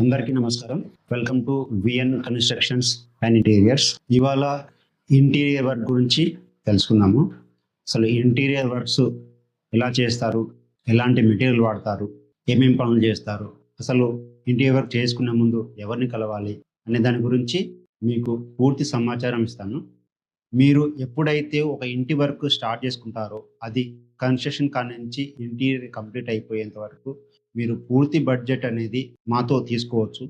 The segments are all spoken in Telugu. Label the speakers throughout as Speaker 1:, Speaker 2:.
Speaker 1: అందరికీ నమస్కారం. Welcome to VN constructions and interiors ఇవాళ ఇంటీరియర్ వర్క్ గురించి తెలుసుకుందాము. అసలు ఇంటీరియర్ వర్క్స్ ఎలా చేస్తారు? ఎలాంటి మెటీరియల్ వాడతారు? ఏమేం పనులు చేస్తారు? అసలు ఇంటీరియర్ వర్క్ చేసుకునే ముందు ఎవరిని కలవాలి? అనే దాని గురించి మీకు పూర్తి సమాచారం ఇస్తాను. మీరు ఎప్పుడైతే ఒక ఇంటి వర్క్ స్టార్ట్ చేసుకుంటారో అది కన్స్ట్రక్షన్ కాడ నుంచి ఇంటీరియర్ కంప్లీట్ అయిపోయేంత వరకు మీరు పూర్తి బడ్జెట్ అనేది మాతో తీసుకోవచ్చు.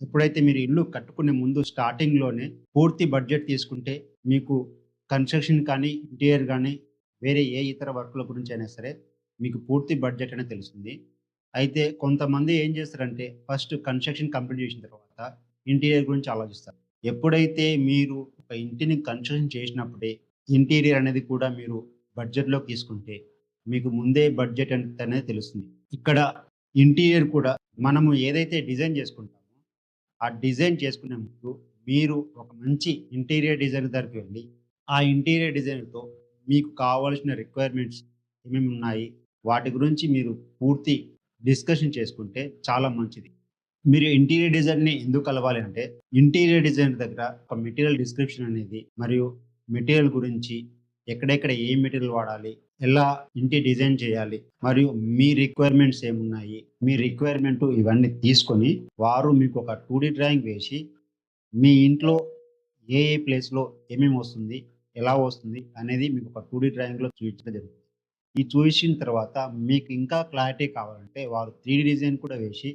Speaker 1: ఎప్పుడైతే మీరు ఇల్లు కట్టుకునే ముందు స్టార్టింగ్లోనే పూర్తి బడ్జెట్ తీసుకుంటే మీకు కన్స్ట్రక్షన్ కానీ ఇంటీరియర్ కానీ వేరే ఏ ఇతర వర్కుల గురించి అయినా సరే మీకు పూర్తి బడ్జెట్ అనేది తెలుస్తుంది. అయితే కొంతమంది ఏం చేస్తారంటే ఫస్ట్ కన్స్ట్రక్షన్ కంప్లీట్ చేసిన తర్వాత ఇంటీరియర్ గురించి ఆలోచిస్తారు. ఎప్పుడైతే మీరు ఒక ఇంటిని కన్స్ట్రక్షన్ చేసినప్పుడే ఇంటీరియర్ అనేది కూడా మీరు బడ్జెట్లో తీసుకుంటే మీకు ముందే బడ్జెట్ అనేది తెలుస్తుంది. ఇక్కడ ఇంటీరియర్ కూడా మనము ఏదైతే డిజైన్ చేసుకుంటామో ఆ డిజైన్ చేసుకునే ముందు మీరు ఒక మంచి ఇంటీరియర్ డిజైన్ దగ్గరికి వెళ్ళి ఆ ఇంటీరియర్ డిజైన్తో మీకు కావాల్సిన రిక్వైర్మెంట్స్ ఏమేమి ఉన్నాయి వాటి గురించి మీరు పూర్తి డిస్కషన్ చేసుకుంటే చాలా మంచిది. మీరు ఇంటీరియర్ డిజైన్ని ఎందుకు కలవాలి అంటే ఇంటీరియర్ డిజైన్ దగ్గర ఒక మెటీరియల్ డిస్క్రిప్షన్ అనేది మరియు మెటీరియల్ గురించి ఎక్కడెక్కడ ఏ మెటీరియల్ వాడాలి ఎలా ఇంటి డిజైన్ చేయాలి మరియు మీ రిక్వైర్మెంట్స్ ఏమున్నాయి మీ రిక్వైర్మెంట్ ఇవన్నీ తీసుకొని వారు మీకు ఒక టూ డీ డ్రాయింగ్ వేసి మీ ఇంట్లో ఏ ఏ ప్లేస్లో ఏమేమి వస్తుంది ఎలా వస్తుంది అనేది మీకు ఒక టూ డీ డ్రాయింగ్లో చూపించడం జరుగుతుంది. ఈ చూసిన తర్వాత మీకు ఇంకా క్లారిటీ కావాలంటే వారు త్రీ డిజైన్ కూడా వేసి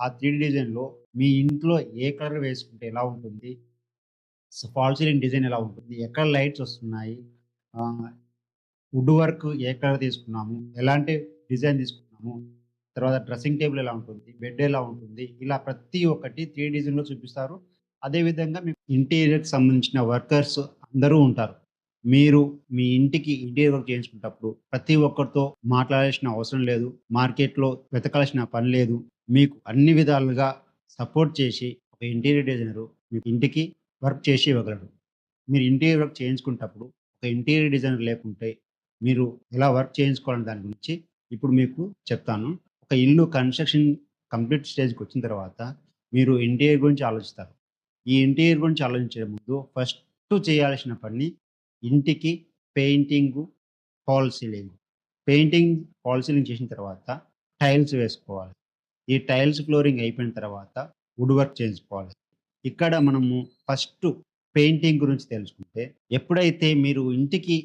Speaker 1: ఆ త్రీ డిజైన్లో మీ ఇంట్లో ఏ కలర్ వేసుకుంటే ఎలా ఉంటుంది? ఫాల్ సీలింగ్ డిజైన్ ఎలా ఉంటుంది? ఎక్కడ లైట్స్ వస్తున్నాయి? వుడ్ వర్క్ ఏ కలర్ తీసుకున్నాము? ఎలాంటి డిజైన్ తీసుకున్నాము? తర్వాత డ్రెస్సింగ్ టేబుల్ ఎలా ఉంటుంది? బెడ్ ఎలా ఉంటుంది? ఇలా ప్రతి ఒక్కటి త్రీ డిజైన్లో చూపిస్తారు. అదేవిధంగా మీకు ఇంటీరియర్కి సంబంధించిన వర్కర్స్ అందరూ ఉంటారు. మీరు మీ ఇంటికి ఇంటీరియర్ వర్క్ చేయించుకున్నప్పుడు ప్రతి ఒక్కరితో మాట్లాడాల్సిన అవసరం లేదు. మార్కెట్లో వెతకాల్సిన పని లేదు. మీకు అన్ని విధాలుగా సపోర్ట్ చేసి ఒక ఇంటీరియర్ డిజైనరు మీకు ఇంటికి వర్క్ చేసి ఇవ్వగలరు మీరు ఇంటీరియర్ వర్క్ చేయించుకున్నప్పుడు ఒక ఇంటీరియర్ డిజైనర్ లేకుంటే మీరు ఎలా వర్క్ చేయించుకోవాలని దాని గురించి ఇప్పుడు మీకు చెప్తాను. ఒక ఇల్లు కన్స్ట్రక్షన్ కంప్లీట్ స్టేజ్కి వచ్చిన తర్వాత మీరు ఇంటీరియర్ గురించి ఆలోచిస్తారు. ఈ ఇంటీరియర్ గురించి ఆలోచించే ముందు ఫస్ట్ చేయాల్సిన పని ఇంటికి painting fall ceiling painting fall ceiling చేసిన తర్వాత టైల్స్ వేసుకోవాలి. ఈ టైల్స్ ఫ్లోరింగ్ అయిపోయిన తర్వాత వుడ్ వర్క్ చేయించుకోవాలి ఇక్కడ మనము ఫస్ట్ పెయింటింగ్ గురించి తెలుసుకుంటే ఎప్పుడైతే మీరు ఇంటికి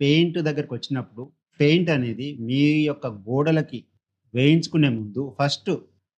Speaker 1: పెయింట్ దగ్గరకు వచ్చినప్పుడు పెయింట్ అనేది మీ యొక్క గోడలకి వేయించుకునే ముందు ఫస్ట్